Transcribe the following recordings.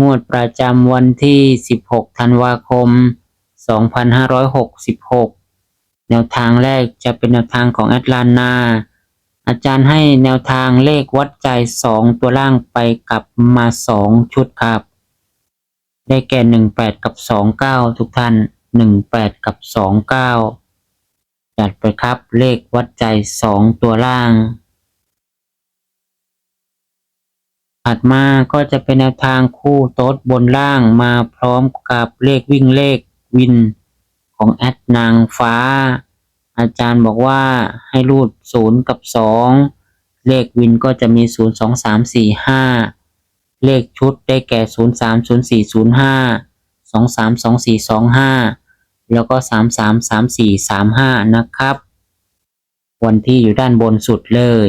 งวดประจำวันที่ 16 ธันวาคม 2566 แนวทางแรกจะเป็นแนวทางของแอตลานา อาจารย์ให้แนวทางเลขวัดใจ 2 ตัวล่างไปกลับมา 2 ชุดครับ ได้แก่ 18 กับ 29 ทุกท่าน 18 กับ 29 จัดไปครับเลขวัดใจ 2 ตัวล่าง ถัดมาก็จะเป็นแนวทางคู่โต๊ดบนล่างมาพร้อมกับเลขวิ่งเลขวินของแอดนางฟ้า อาจารย์บอกว่าให้รูดศูนย์กับสองเลขวินก็จะมีศูนย์สองสามสี่ห้าเลขชุดได้แก่ศูนย์สามศูนย์สี่ศูนย์ห้าสองสามสองสี่สองห้าแล้วก็สามสามสามสี่สามห้านะครับ วันที่อยู่ด้านบนสุดเลย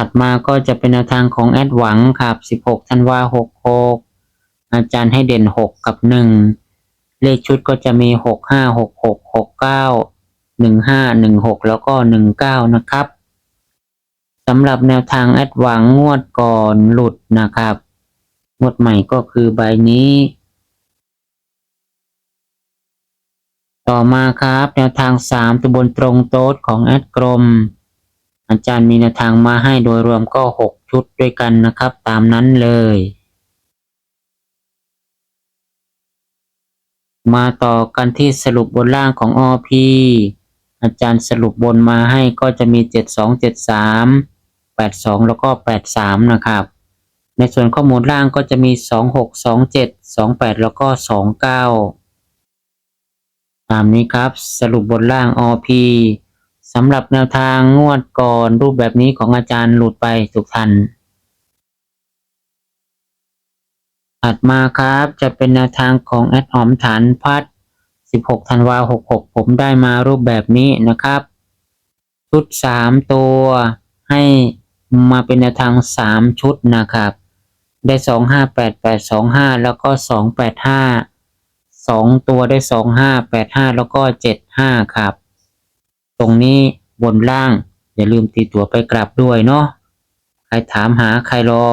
ถัดมาก็จะเป็นแนวทางของแอดหวังครับ 16 ธันวา66 อาจารย์ให้เด่น 6 กับ 1 เลขชุดก็จะมี 6 5 6 6 6 9 1 5 1 6 แล้วก็ 19 นะครับสำหรับแนวทางแอดหวังงวดก่อนหลุดนะครับ งวดใหม่ก็คือใบนี้ ต่อมาครับ แนวทาง 3ตัวบนตรงโต๊ดของแอดกรม อาจารย์มีแนวทางมาให้โดยรวมก็หกชุดด้วยกันนะครับ ตามนั้นเลย มาต่อกันที่สรุปบนล่างของ OP อาจารย์สรุปบนมาให้ก็จะมี 72 73 82 แล้วก็ 83 นะครับ ในส่วนข้อมูลล่างก็จะมี 26 27 28 แล้วก็ 29 ตามนี้ครับ สรุปบนล่าง OP สำหรับแนวทางงวดก่อนรูปแบบนี้ของอาจารย์หลุดไปทุกท่านถัดมาครับจะเป็นแนวทางของแอดหอมฐานพัด 16 ธันวา 66 ผมได้มารูปแบบนี้นะครับชุด 3 ตัว ให้มาเป็นแนวทาง 3 ชุดนะครับ ได้ 258 825 แล้วก็ 285 2 ตัวได้ 2585 แล้วก็ 75 ครับ ตรงนี้บนล่าง อย่าลืมตีตัวไปกลับด้วยเนาะใครถามหาใครรอ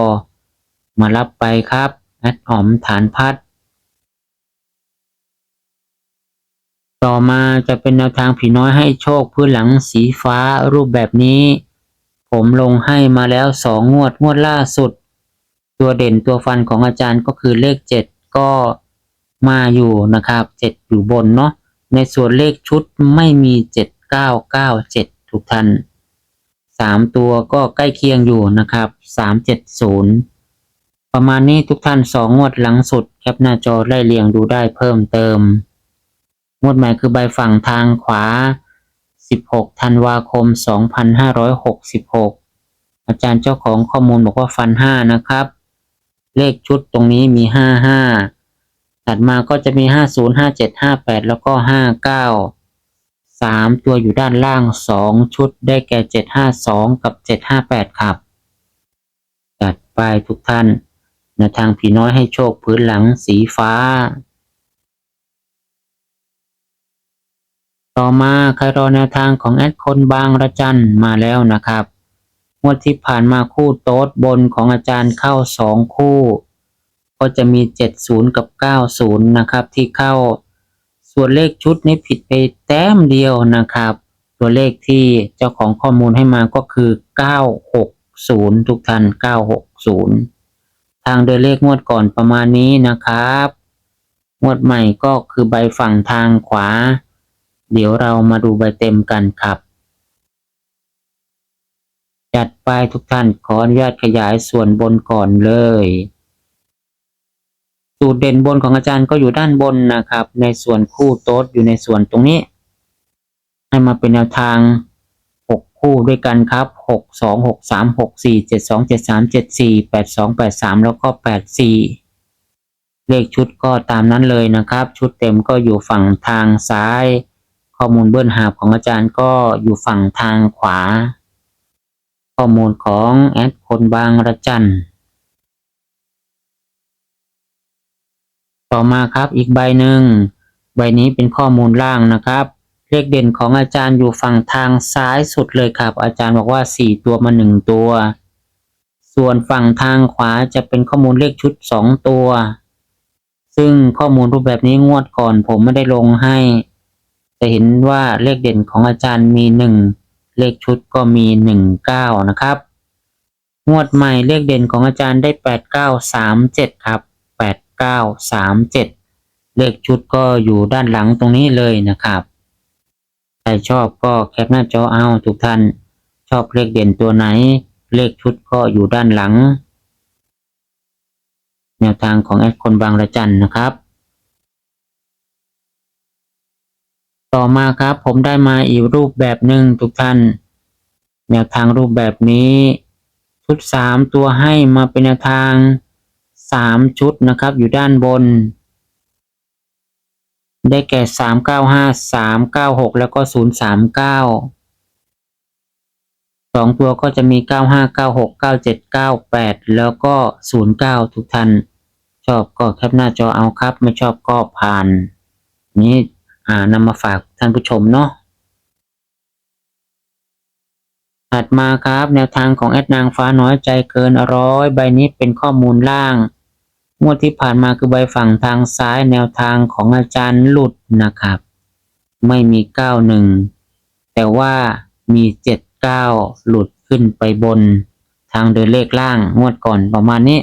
มารับไปครับแอดหอมฐานพัด ต่อมาจะเป็นแนวทางผีน้อยให้โชคพื้นหลังสีฟ้ารูปแบบนี้ ผมลงให้มาแล้วสองงวดงวดล่าสุด ตัวเด่นตัวฟันของอาจารย์ก็คือเลขเจ็ดก็มาอยู่นะครับเจ็ดอยู่บนเนาะในส่วนเลขชุดไม่มีเจ็ด เก้าเก้าเจ็ดทุกท่านสามตัวก็ใกล้เคียงอยู่นะครับสามเจ็ดศูนย์ประมาณนี้ทุกท่านสองงวดหลังสุดแคปหน้าจอไล่เรียงดูได้เพิ่มเติม งวดใหม่คือใบฝั่งทางขวา 16 ธันวาคม 2566 อาจารย์เจ้าของข้อมูลบอกว่าฟัน 5 นะครับ เลขชุดตรงนี้มี 55 ถัดมาก็จะมี 50 57 58 แล้วก็ 59 3 ตัวอยู่ด้านล่าง 2 ชุดได้แก่ 752 กับ 758 ครับ จัดไปทุกท่านแนวทางผีน้อยให้โชคพื้นหลังสีฟ้า ต่อมาใครรอแนวทางของแอดคนบางระจันมาแล้วนะครับงวดที่ผ่านมาคู่โต๊ดบนของอาจารย์เข้าสองคู่ ก็จะมี 70 กับ 90 นะครับที่เข้า ส่วนเลขชุดนี้ผิดไปแต้มเดียวนะครับ ตัวเลขที่เจ้าของข้อมูลให้มาก็คือ 960 ทุกท่าน 960 ทางเดินเลขงวดก่อนประมาณนี้นะครับ งวดใหม่ก็คือใบฝั่งทางขวา เดี๋ยวเรามาดูใบเต็มกันครับ จัดไปทุกท่านขออนุญาตขยายส่วนบนก่อนเลย สูตรเด่นบนของอาจารย์ก็อยู่ด้านบนนะครับ ในส่วนคู่โต๊ดอยู่ในส่วนตรงนี้ ให้มาเป็นแนวทาง 6 คู่คู่ด้วยกันครับหกสองหกสามหกสี่เจ็ดสองเจ็ดสามเจ็ดสี่แปดสองแปดสามแล้วก็แปดสี่เลขชุดก็ตามนั้นเลยนะครับ ชุดเต็มก็อยู่ฝั่งทางซ้าย ข้อมูลเบื้องหาบของอาจารย์ก็อยู่ฝั่งทางขวา ข้อมูลของแอดคนบางระจัน ต่อมาครับอีกใบหนึ่งใบนี้เป็นข้อมูลล่างนะครับ เลขเด่นของอาจารย์อยู่ฝั่งทางซ้ายสุดเลยครับ อาจารย์บอกว่าสี่ตัวมาหนึ่งตัว ส่วนฝั่งทางขวาจะเป็นข้อมูลเลขชุดสองตัว ซึ่งข้อมูลรูปแบบนี้งวดก่อนผมไม่ได้ลงให้ จะเห็นว่าเลขเด่นของอาจารย์มีหนึ่งเลขชุดก็มีหนึ่งเก้านะครับ งวดใหม่เลขเด่นของอาจารย์ได้แปดเก้าสามเจ็ดครับ เก้าสามเจ็ดเลขชุดก็อยู่ด้านหลังตรงนี้เลยนะครับ ใครชอบก็แคปหน้าจอเอาทุกท่าน ชอบเลขเด่นตัวไหน เลขชุดก็อยู่ด้านหลัง แนวทางของแอดคนบางระจันนะครับ ต่อมาครับผมได้มาอีกรูปแบบหนึ่งทุกท่าน แนวทางรูปแบบนี้ชุดสามตัวให้มาเป็นแนวทาง สามชุดนะครับ อยู่ด้านบน ได้แก่สามเก้าห้าสามเก้าหกแล้วก็ศูนย์สามเก้าสองตัวก็จะมีเก้าห้าเก้าหกเก้าเจ็ดเก้าแปดแล้วก็ศูนย์เก้าทุกท่าน ชอบก็แคปหน้าจอเอาครับ ไม่ชอบก็ผ่าน นี้อ่านำมาฝากท่านผู้ชมเนาะถัดมาครับ แนวทางของแอดนางฟ้าน้อยใจเกินร้อย ใบนี้เป็นข้อมูลล่าง งวดที่ผ่านมาคือใบฝั่งทางซ้ายแนวทางของอาจารย์หลุดนะครับ ไม่มีเก้าหนึ่งแต่ว่ามีเจ็ดเก้าหลุดขึ้นไปบนทางเดินเลขล่างงวดก่อนประมาณนี้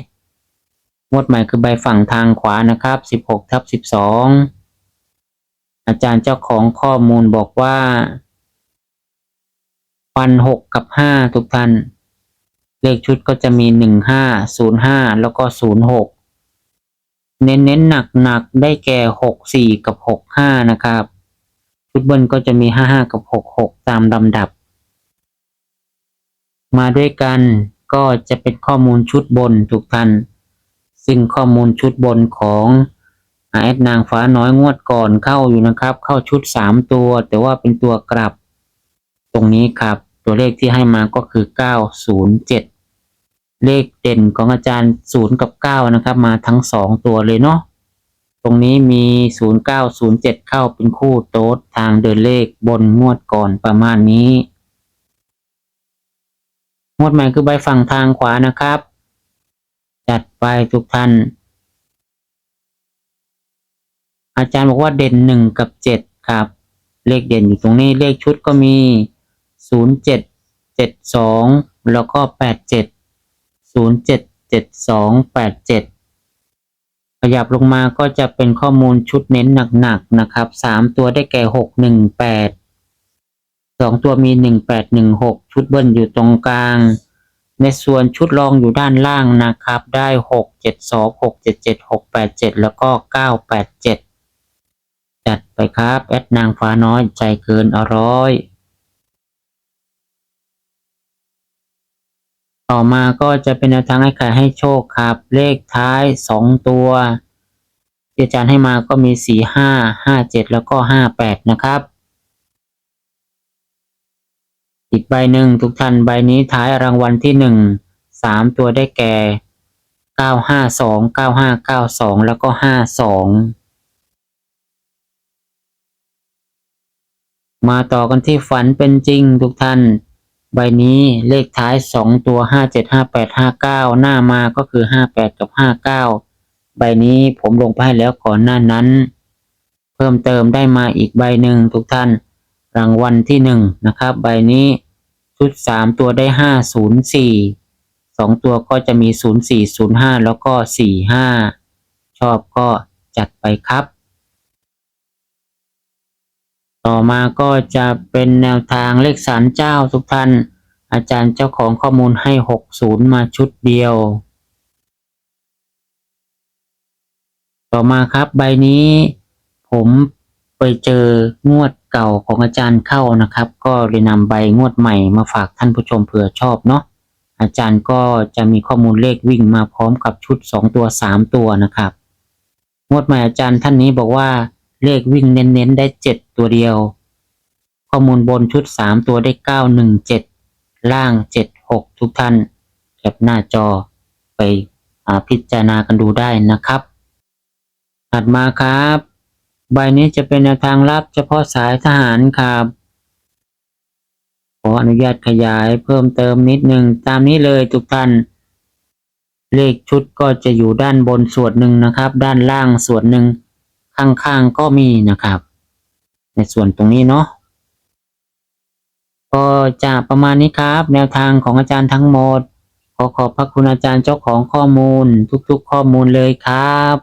งวดใหม่คือใบฝั่งทางขวานะครับสิบหกทับสิบสองอาจารย์เจ้าของข้อมูลบอกว่าฟันหกกับห้าทุกท่าน เลขชุดก็จะมีหนึ่งห้าศูนย์ห้าแล้วก็ศูนย์หก เน้นเน้นหนักหนักๆได้แก่หกสี่กับหกห้านะครับ ชุดบิ้ลก็จะมีห้าห้ากับหกหกตามลำดับ มาด้วยกันก็จะเป็นข้อมูลชุดบนทุกท่าน ซึ่งข้อมูลชุดบนของแอดนางฟ้าน้อยงวดก่อนเข้าอยู่นะครับ เข้าชุดสามตัว แต่ว่าเป็นตัวกลับ ตรงนี้ครับ ตัวเลขที่ให้มาก็คือ 907 เลขเด่นของอาจารย์ 0 กับ 9 นะครับ มาทั้ง 2 ตัวเลยเนาะตรงนี้มี 0907 เข้าเป็นคู่โต๊ดทางเดินเลขบนงวดก่อนประมาณนี้ งวดใหม่คือใบฝั่งทางขวานะครับ จัดไปทุกท่าน อาจารย์บอกว่าเด่นหนึ่งกับเจ็ดครับ เลขเด่นอยู่ตรงนี้เลขชุดก็มีศูนย์เจ็ดเจ็ดสองแล้วก็แปดเจ็ด ศูนย์เจ็ดเจ็ดสองแปดเจ็ดขยับลงมาก็จะเป็นข้อมูลชุดเน้นหนักๆนะครับสามตัวได้แก่หกหนึ่งแปดสองตัวมีหนึ่งแปดหนึ่งหกชุดเบิ้ลอยู่ตรงกลาง ในส่วนชุดรองอยู่ด้านล่างนะครับ ได้หกเจ็ดสองหกเจ็ดเจ็ดหกแปดเจ็ดแล้วก็เก้าแปดเจ็ดจัดไปครับ แอดนางฟ้าน้อยใจเกินอร้อย ต่อมาก็จะเป็นแนวทางให้ขายให้โชคครับ เลขท้ายสองตัวที่อาจารย์ให้มาก็มีสี่ห้าห้าเจ็ดแล้วก็ห้าแปดนะครับ อีกใบหนึ่งทุกท่านใบนี้ท้ายรางวัลที่หนึ่งสามตัวได้แก่เก้าห้าสองเก้าห้าเก้าสองแล้วก็ห้าสองมาต่อกันที่ฝันเป็นจริงทุกท่าน ใบนี้เลขท้ายสองตัวห้าเจ็ดห้าแปดห้าเก้าหน้ามาก็คือห้าแปดกับห้าเก้าใบนี้ผมลงไปให้แล้วก่อนหน้านั้น เพิ่มเติมได้มาอีกใบหนึ่งทุกท่าน รางวัลที่หนึ่งนะครับ ใบนี้ชุดสามตัวได้ห้าศูนย์สี่สองตัวก็จะมีศูนย์สี่ศูนย์ห้าแล้วก็สี่ห้าชอบก็จัดไปครับ ต่อมาก็จะเป็นแนวทางเลขสารเจ้าทุกท่าน อาจารย์เจ้าของข้อมูลให้ 60 มาชุดเดียว ต่อมาครับใบนี้ผมไปเจองวดเก่าของอาจารย์เข้านะครับ ก็เลยนำใบงวดใหม่มาฝากท่านผู้ชมเผื่อชอบเนาะอาจารย์ก็จะมีข้อมูลเลขวิ่งมาพร้อมกับชุดสองตัวสามตัวนะครับ งวดใหม่อาจารย์ท่านนี้บอกว่า เลขวิ่งเน้นๆได้เจ็ดตัวเดียว ข้อมูลบนชุดสามตัวได้เก้าหนึ่งเจ็ดล่างเจ็ดหกทุกท่านแคปหน้าจอไปอพิจารณากันดูได้นะครับ ถัดมาครับ ใบนี้จะเป็นแนวทางลับเฉพาะสายทหารครับขออนุญาตขยายเพิ่มเติมนิดหนึ่งตามนี้เลยทุกท่าน เลขชุดก็จะอยู่ด้านบนส่วนหนึ่งนะครับ ด้านล่างส่วนหนึ่ง ข้างๆก็มีนะครับ ในส่วนตรงนี้เนาะก็จะประมาณนี้ครับ แนวทางของอาจารย์ทั้งหมด ขอขอบพระคุณอาจารย์เจ้าของข้อมูล ทุกๆ ข้อมูลเลยครับ